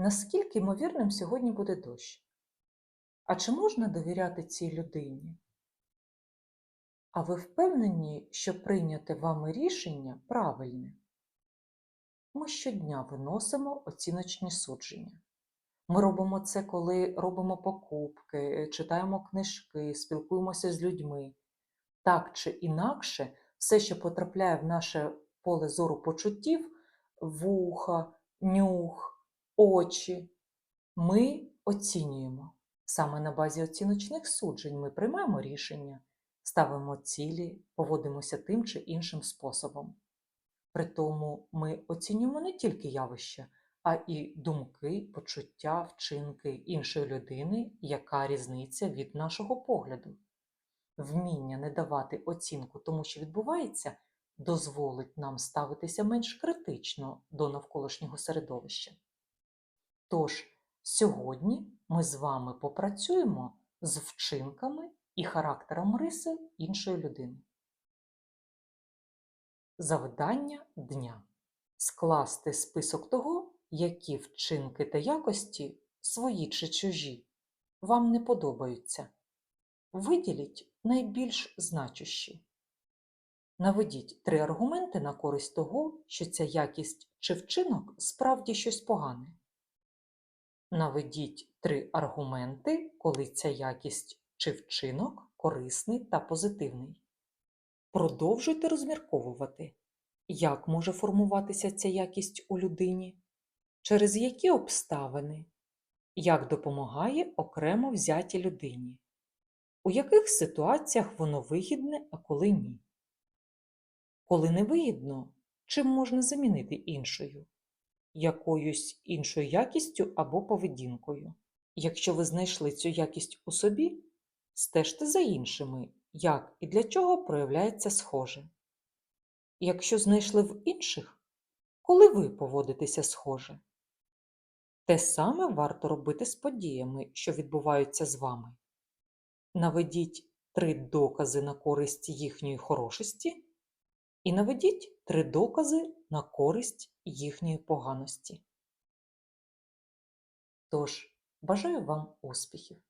Наскільки ймовірним сьогодні буде дощ? А чи можна довіряти цій людині? А ви впевнені, що прийняте вами рішення правильне? Ми щодня виносимо оціночні судження. Ми робимо це, коли робимо покупки, читаємо книжки, спілкуємося з людьми. Так чи інакше, все, що потрапляє в наше поле зору почуттів, вуха, нюх, очі, ми оцінюємо. Саме на базі оціночних суджень ми приймаємо рішення, ставимо цілі, поводимося тим чи іншим способом. При тому ми оцінюємо не тільки явища, а і думки, почуття, вчинки іншої людини, яка різниця від нашого погляду. Вміння не давати оцінку тому, що відбувається, дозволить нам ставитися менш критично до навколишнього середовища. Тож, сьогодні ми з вами попрацюємо з вчинками і характером риси іншої людини. Завдання дня скласти список того, які вчинки та якості, свої чи чужі, вам не подобаються. Виділіть найбільш значущі. Наведіть три аргументи на користь того, що ця якість чи вчинок справді щось погане. Наведіть три аргументи, коли ця якість чи вчинок корисний та позитивний. Продовжуйте розмірковувати, як може формуватися ця якість у людині, через які обставини, як допомагає окремо взятій людині, у яких ситуаціях воно вигідне, а коли ні. Коли не вигідно, чим можна замінити іншою, якоюсь іншою якістю або поведінкою. Якщо ви знайшли цю якість у собі, стежте за іншими, як і для чого проявляється схоже. Якщо знайшли в інших, коли ви поводитеся схоже. Те саме варто робити з подіями, що відбуваються з вами. Наведіть три докази на користь їхньої хорошості і наведіть три докази на користь їхньої поганості. Тож, бажаю вам успіхів!